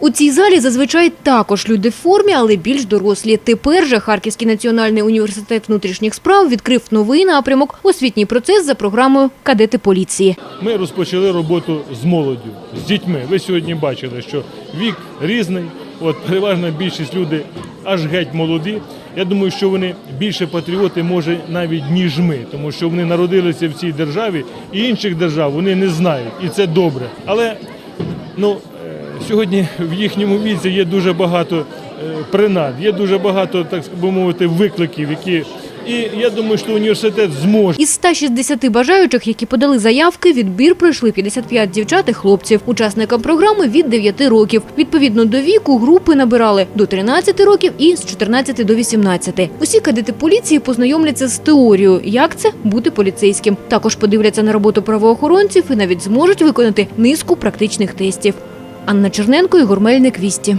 У цій залі зазвичай також люди в формі, але більш дорослі. Тепер же Харківський національний університет внутрішніх справ відкрив новий напрямок – освітній процес за програмою «Кадети поліції». Ми розпочали роботу з молоддю, з дітьми. Ви сьогодні бачили, що вік різний. От переважна більшість люди аж геть молоді. Я думаю, що вони більше патріоти, може, навіть ніж ми, тому що вони народилися в цій державі і інших держав вони не знають, і це добре. Але ну сьогодні в їхньому віці є дуже багато е, принад, є дуже багато, так би мовити, викликів, які і я думаю, що університет зможе. Із 160 бажаючих, які подали заявки, відбір пройшли 55 дівчат і хлопців. Учасникам програми від 9 років. Відповідно до віку групи набирали до 13 років і з 14 до 18. Усі кадети поліції познайомляться з теорією, як це бути поліцейським. Також подивляться на роботу правоохоронців і навіть зможуть виконати низку практичних тестів. Анна Черненко, Ігор Мельник, Вісті.